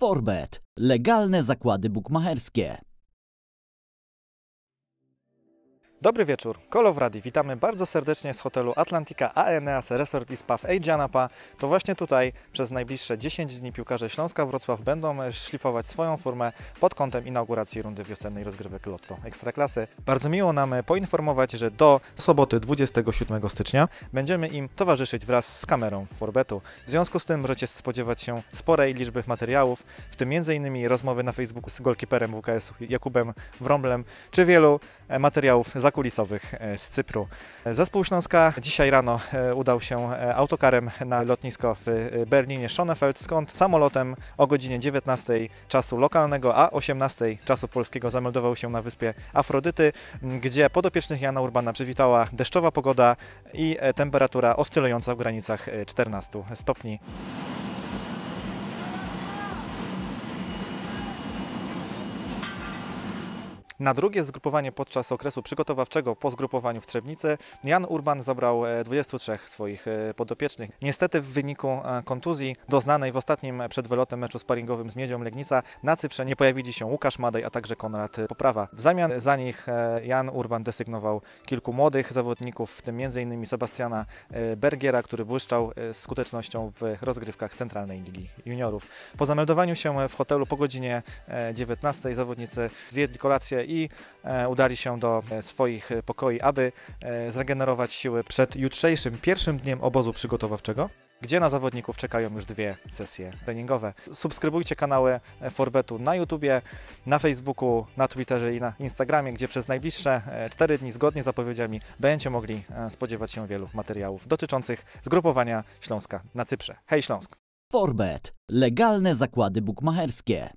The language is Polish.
Forbet. Legalne zakłady bukmacherskie. Dobry wieczór, Kolo Radi. Witamy bardzo serdecznie z hotelu Atlantika ANEAS Resort i Spa w Ejdzianapa. To właśnie tutaj przez najbliższe 10 dni piłkarze Śląska Wrocław będą e, szlifować swoją formę pod kątem inauguracji rundy wiosennej rozgrywek Lotto Ekstraklasy. Bardzo miło nam e, poinformować, że do soboty 27 stycznia będziemy im towarzyszyć wraz z kamerą Forbetu. W związku z tym możecie spodziewać się sporej liczby materiałów, w tym m.in. rozmowy na Facebooku z golkiperem WKS Jakubem Wrąblem, czy wielu e, materiałów zakulisowych e, z Cypru. Zespół Śląska dzisiaj rano e, udał się e, autokarem na lotnisko w Berlinie Schonefeld, skąd samolotem o godzinie 19 czasu lokalnego, a 18 czasu polskiego zameldował się na wyspie Afrodyty, gdzie podopiecznych Jana Urbana przywitała deszczowa pogoda i temperatura oscylująca w granicach e, 14 stopni. Na drugie zgrupowanie podczas okresu przygotowawczego po zgrupowaniu w Trzebnicy Jan Urban zabrał e, 23 swoich e, podopiecznych. Niestety w wyniku e, kontuzji doznanej w ostatnim przed wylotem meczu sparingowym z Miedzią Legnica na Cyprze nie pojawili się Łukasz Madej, a także Konrad Poprawa. W zamian za nich e, Jan Urban desygnował kilku młodych zawodników, w tym m.in. Sebastiana e, Bergiera, który błyszczał e, skutecznością w rozgrywkach Centralnej Ligi Juniorów. Po zameldowaniu się w hotelu po godzinie e, 19 zawodnicy zjedli kolację i e, udali się do e, swoich e, pokoi, aby zregenerować siły przed jutrzejszym pierwszym dniem obozu przygotowawczego. Gdzie na zawodników czekają już dwie sesje treningowe. Subskrybujcie kanały Forbetu na YouTubie, na Facebooku, na Twitterze i na Instagramie, gdzie przez najbliższe 4 dni, zgodnie z zapowiedziami, będziecie mogli spodziewać się wielu materiałów dotyczących zgrupowania Śląska na Cyprze. Hej Śląsk! Forbet. Legalne zakłady bukmacherskie.